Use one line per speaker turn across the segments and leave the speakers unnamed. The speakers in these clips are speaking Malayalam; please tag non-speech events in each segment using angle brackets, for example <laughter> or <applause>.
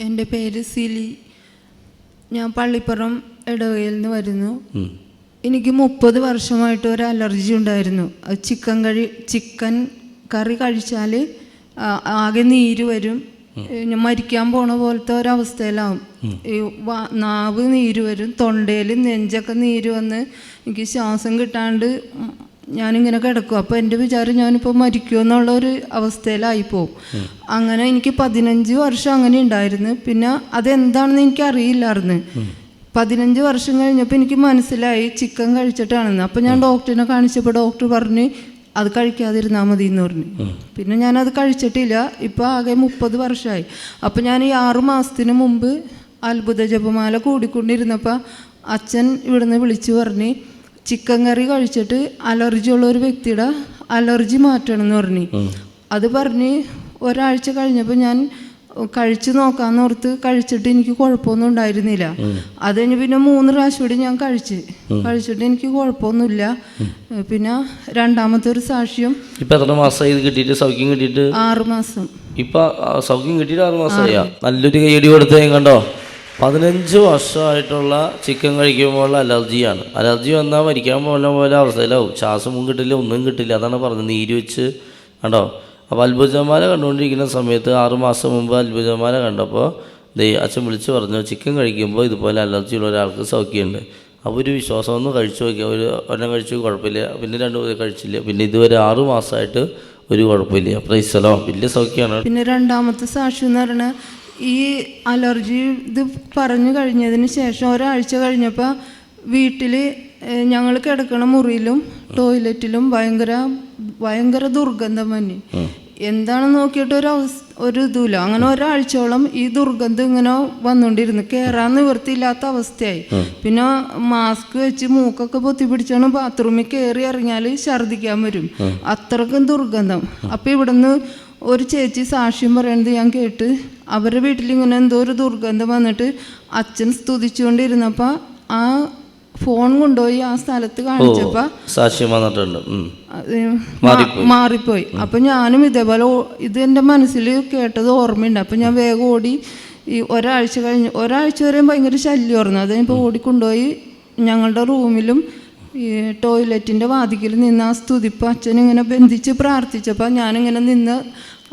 എന്റെ പേര് സിലി. ഞാൻ പള്ളിപ്പുറം ഇടവകയിൽ നിന്ന് വരുന്നു. എനിക്ക് മുപ്പത് വർഷമായിട്ട് ഒരു അലർജി ഉണ്ടായിരുന്നു. ചിക്കൻ കഴി ചിക്കൻ കറി കഴിച്ചാൽ ആകെ നീര് വരും. ഞാൻ മരിക്കാൻ പോണ പോലത്തെ ഒരവസ്ഥയിലാവും. ഈ വാ- നാവ് നീര് വരും തൊണ്ടയിൽ നെഞ്ചൊക്കെ നീര് വന്ന് എനിക്ക് ശ്വാസം കിട്ടാണ്ട് ഞാനിങ്ങനെ കിടക്കും. അപ്പോൾ എന്റെ വിചാരം ഞാനിപ്പോൾ മരിക്കുമോ എന്നുള്ള ഒരു അവസ്ഥയിലായിപ്പോവും അങ്ങനെ എനിക്ക് പതിനഞ്ച് വർഷം അങ്ങനെ ഉണ്ടായിരുന്നു. പിന്നെ അതെന്താണെന്ന് എനിക്ക് അറിയില്ലായിരുന്നു പതിനഞ്ച് വർഷം കഴിഞ്ഞപ്പോൾ എനിക്ക് മനസ്സിലായി ചിക്കൻ കഴിച്ചിട്ടാണെന്ന്. അപ്പോൾ ഞാൻ ഡോക്ടറിനെ കാണിച്ചപ്പോൾ ഡോക്ടർ പറഞ്ഞ് അത് കഴിക്കാതിരുന്നാൽ മതി എന്ന് പറഞ്ഞു. പിന്നെ ഞാനത് കഴിച്ചിട്ടില്ല. ഇപ്പോൾ ആകെ മുപ്പത് വർഷമായി അപ്പോൾ ഞാൻ ഈ ആറു മാസത്തിന് മുമ്പ് അത്ഭുത ജപമാല കൂടിക്കൊണ്ടിരുന്നപ്പോൾ അച്ഛൻ ഇവിടുന്ന് വിളിച്ചു പറഞ്ഞ് ചിക്കൻ കറി കഴിച്ചിട്ട് അലർജി ഉള്ള ഒരു വ്യക്തിയുടെ അലർജി മാറ്റണം എന്ന് പറഞ്ഞു അത് പറഞ്ഞ് ഒരാഴ്ച കഴിഞ്ഞപ്പോൾ ഞാൻ കഴിച്ചു നോക്കാന്ന് ഓർത്ത് കഴിച്ചിട്ട് എനിക്ക് കുഴപ്പമൊന്നും ഉണ്ടായിരുന്നില്ല. അത് കഴിഞ്ഞ് പിന്നെ മൂന്ന് പ്രാവശ്യം കൂടി ഞാൻ കഴിച്ച്. കഴിച്ചിട്ട് എനിക്ക് കുഴപ്പമൊന്നുമില്ല. പിന്നെ രണ്ടാമത്തെ ഒരു സാക്ഷ്യം
ഇപ്പൊ എത്ര മാസം ഇത് കിട്ടിയിട്ട്? സൗഖ്യം കിട്ടിയിട്ട്?
ആറ് മാസം.
ഇപ്പൊ സൗഖ്യം കിട്ടിയിട്ട് ആറ് മാസമായാ നല്ലൊരു കൈയടി കൊടുത്തേ കണ്ടോ? പതിനഞ്ച് വർഷമായിട്ടുള്ള ചിക്കൻ കഴിക്കുമ്പോൾ അലർജിയാണ്. അലർജി വന്നാൽ മരിക്കാൻ പോകുന്ന പോലെ അവസ്ഥയിലാവും. ശ്വാസവും കിട്ടില്ല ഒന്നും കിട്ടില്ല. അതാണ് പറഞ്ഞത്. നീര് വെച്ച് കണ്ടോ? അപ്പോൾ അത്ഭുതമാല കണ്ടുകൊണ്ടിരിക്കുന്ന സമയത്ത് ആറുമാസം മുമ്പ് അത്ഭുതമാല കണ്ടപ്പോൾ ദൈ അച്ഛൻ വിളിച്ച് പറഞ്ഞു ചിക്കൻ കഴിക്കുമ്പോൾ ഇതുപോലെ അലർജി ഉള്ള ഒരാൾക്ക് സൗഖ്യമുണ്ട്. അപ്പോൾ ഒരു വിശ്വാസം ഒന്ന് കഴിച്ചു നോക്കിയാൽ ഒരു ഒരെണ്ണം കഴിച്ചു കുഴപ്പമില്ല. പിന്നെ രണ്ട് പേര് കഴിച്ചില്ല. പിന്നെ ഇതുവരെ ആറു മാസമായിട്ട് ഒരു കുഴപ്പമില്ല. പ്രൈസലോ വലിയ സൗഖ്യമാണ്.
പിന്നെ രണ്ടാമത്തെ സാക്ഷി എന്ന് പറഞ്ഞാൽ ഈ അലർജി ഇത് പറഞ്ഞു കഴിഞ്ഞതിന് ശേഷം ഒരാഴ്ച കഴിഞ്ഞപ്പോൾ വീട്ടിൽ ഞങ്ങൾ കിടക്കണ മുറിയിലും ടോയ്ലറ്റിലും ഭയങ്കര ഭയങ്കര ദുർഗന്ധം വന്നി. എന്താണെന്ന് നോക്കിയിട്ട് ഒരു അവസ്ഥ ഒരു ഇതുമില്ല. അങ്ങനെ ഒരാഴ്ചയോളം ഈ ദുർഗന്ധം ഇങ്ങനെ വന്നുകൊണ്ടിരുന്നു. കയറാൻ നിവൃത്തിയില്ലാത്ത അവസ്ഥയായി. പിന്നെ മാസ്ക് വെച്ച് മൂക്കൊക്കെ പൊത്തി പിടിച്ചാണ് ബാത്റൂമിൽ കയറി ഇറങ്ങിയാൽ ഛർദിക്കാൻ വരും. അത്രക്കും ദുർഗന്ധം. അപ്പം ഇവിടുന്ന് ഒരു ചേച്ചി സാക്ഷ്യം പറയണത് ഞാൻ കേട്ട് അവരുടെ വീട്ടിൽ ഇങ്ങനെ എന്തോ ഒരു ദുർഗന്ധം വന്നിട്ട് അച്ഛൻ സ്തുതിച്ചുകൊണ്ടിരുന്നപ്പോൾ ആ ഫോൺ കൊണ്ടുപോയി ആ സ്ഥലത്ത്
സാക്ഷ്യം വന്നിട്ടുണ്ട്.
മാ- മാറിപ്പോയി. അപ്പൊ ഞാനും ഇതേപോലെ ഇത് എന്റെ മനസ്സിൽ കേട്ടത് ഓർമ്മയുണ്ട്. അപ്പൊ ഞാൻ വേഗം ഓടി ഈ ഒരാഴ്ച കഴിഞ്ഞ് ഒരാഴ്ച വരെയും ഭയങ്കര ശല്യമായിരുന്നു. അത് ഇപ്പോൾ ഓടിക്കൊണ്ടുപോയി ഞങ്ങളുടെ റൂമിലും ഈ ടോയ്ലറ്റിന്റെ വാതിക്കൽ നിന്ന് ആ സ്തുതിപ്പോൾ അച്ഛൻ ഇങ്ങനെ ബന്ധിച്ച് പ്രാർത്ഥിച്ചപ്പോൾ ഞാനിങ്ങനെ നിന്ന്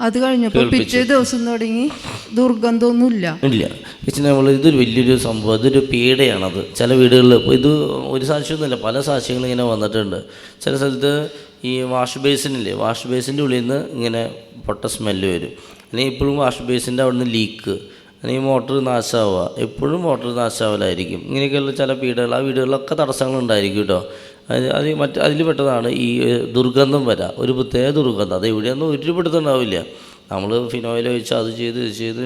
അത് കഴിഞ്ഞപ്പോൾ പിറ്റേ ദിവസം തുടങ്ങി ദുർഗന്ധമൊന്നുമില്ല.
ഇല്ല. ചേച്ചി നമ്മൾ ഇതൊരു വലിയൊരു സംഭവം. ഇതൊരു പീഡയാണത്. ചില വീടുകളിൽ ഇപ്പോൾ ഇത് ഒരു സാക്ഷ്യമൊന്നുമില്ല പല സാക്ഷ്യങ്ങളും ഇങ്ങനെ വന്നിട്ടുണ്ട്. ചില സ്ഥലത്ത് ഈ വാഷ് ബേസിനില്ലേ? വാഷ് ബേസിന്റെ ഉള്ളിൽ നിന്ന് ഇങ്ങനെ പൊട്ട സ്മെല്ല് വരും. അല്ലെങ്കിൽ ഇപ്പോഴും വാഷ് ബേസിന്റെ അവിടെ നിന്ന് ലീക്ക്. അല്ലെങ്കിൽ മോട്ടർ നാശമാവുക എപ്പോഴും മോട്ടർ നാശാവലായിരിക്കും. ഇങ്ങനെയൊക്കെയുള്ള ചില വീടുകൾ ആ വീടുകളിലൊക്കെ തടസ്സങ്ങളുണ്ടായിരിക്കും കേട്ടോ. അത് അത് മറ്റ് അതിൽ പെട്ടതാണ് ഈ ദുർഗന്ധം വരാം. ഒരു പ്രത്യേക ദുർഗന്ധം. അത് എവിടെയൊന്നും ഒരു പിടുത്തമുണ്ടാവില്ല നമ്മൾ ഫിനോയിൽ ഒഴിച്ച് അത് ചെയ്ത് ഇത് ചെയ്ത്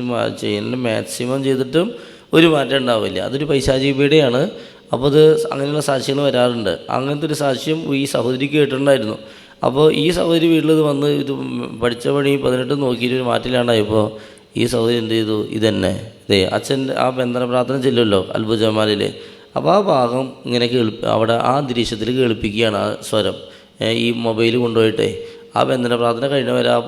ചെയ്യുന്ന മാക്സിമം ചെയ്തിട്ടും ഒരു മാറ്റം ഉണ്ടാവില്ല. അതൊരു പൈശാചികപീഠയാണ് അപ്പോൾ അത് അങ്ങനെയുള്ള സാക്ഷ്യങ്ങൾ വരാറുണ്ട്. അങ്ങനത്തെ ഒരു സാക്ഷ്യം ഈ സഹോദരിക്ക് കേട്ടിട്ടുണ്ടായിരുന്നു. അപ്പോൾ ഈ സഹോദരി വീട്ടിൽ ഇത് വന്ന് ഇത് പഠിച്ച പണി പതിനെട്ട് നോക്കിയിട്ട് ഒരു മാറ്റിലാണ്ടായപ്പോൾ ഈ സഹോദരി എന്ത് ചെയ്തു? ഇതന്നെ. ഇതേ അച്ഛൻ ആ ബന്ധന പ്രാർത്ഥന ചെല്ലുമല്ലോ ജമാലിൽ അപ്പോൾ ആ ഭാഗം ഇങ്ങനെ കേൾപ്പി അവിടെ ആ അന്തരീക്ഷത്തിൽ കേൾപ്പിക്കുകയാണ് ആ സ്വരം. ഈ മൊബൈൽ കൊണ്ടുപോയിട്ടേ. ആ ബന്ധന പ്രാർത്ഥന കഴിഞ്ഞവരെ ആ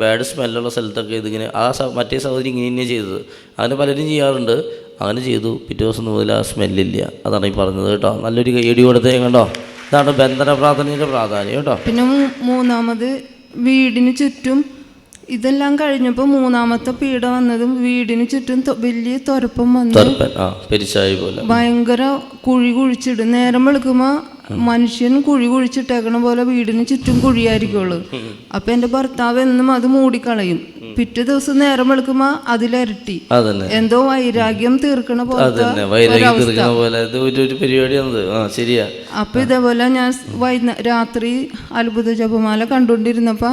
ബാഡ് സ്മെല്ലുള്ള സ്ഥലത്തൊക്കെ ഇതിങ്ങനെ ആ മറ്റേ സഹോദരി ഇങ്ങനെ തന്നെ ചെയ്തത്. അങ്ങനെ പലരും ചെയ്യാറുണ്ട്. അങ്ങനെ ചെയ്തു. പിറ്റേ ദിവസം മുതൽ ആ സ്മെല്ലില്ല. അതാണ് ഈ പറഞ്ഞത് കേട്ടോ. നല്ലൊരു കൈയടി കൊടുത്തേ കണ്ടോ? ഇതാണ് ബന്ധന പ്രാർത്ഥനയുടെ പ്രാധാന്യം കേട്ടോ.
പിന്നെ മൂന്നാമത് വീടിന് ചുറ്റും ഇതെല്ലാം കഴിഞ്ഞപ്പോൾ മൂന്നാമത്തെ പീഡ വന്നതും വീടിന് ചുറ്റും വലിയ തുരപ്പം വന്നു. ഭയങ്കര കുഴി കുഴിച്ചിടും നേരം വെളുക്കുമ്പോൾ മനുഷ്യൻ കുഴി കുഴിച്ചിട്ടേക്കണ പോലെ വീടിന് ചുറ്റും കുഴിയായിരിക്കുള്ളൂ. അപ്പൊ എന്റെ ഭർത്താവ് എന്നും അത് മൂടിക്കളയും. പിറ്റേ ദിവസം നേരം വെളുക്കുമ്പോൾ അതിലിരട്ടി. എന്തോ വൈരാഗ്യം തീർക്കണ
പോലെ.
അപ്പൊ ഇതേപോലെ ഞാൻ രാത്രി അത്ഭുത ജപമാല കണ്ടുകൊണ്ടിരുന്നപ്പോ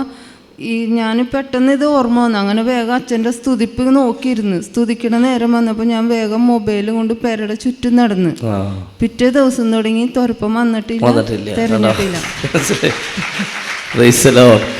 ഈ ഞാൻ പെട്ടെന്ന് ഇത് ഓർമ്മ വന്നു. അങ്ങനെ വേഗം അച്ഛന്റെ സ്തുതിപ്പ് നോക്കിയിരുന്നു. സ്തുതിക്കണ നേരം വന്നപ്പോൾ ഞാൻ വേഗം മൊബൈലും കൊണ്ട് പെരയുടെ ചുറ്റും നടന്ന്. പിറ്റേ ദിവസം തുടങ്ങി തുരപ്പം വന്നിട്ടില്ല തെരഞ്ഞിട്ടില്ല. <laughs>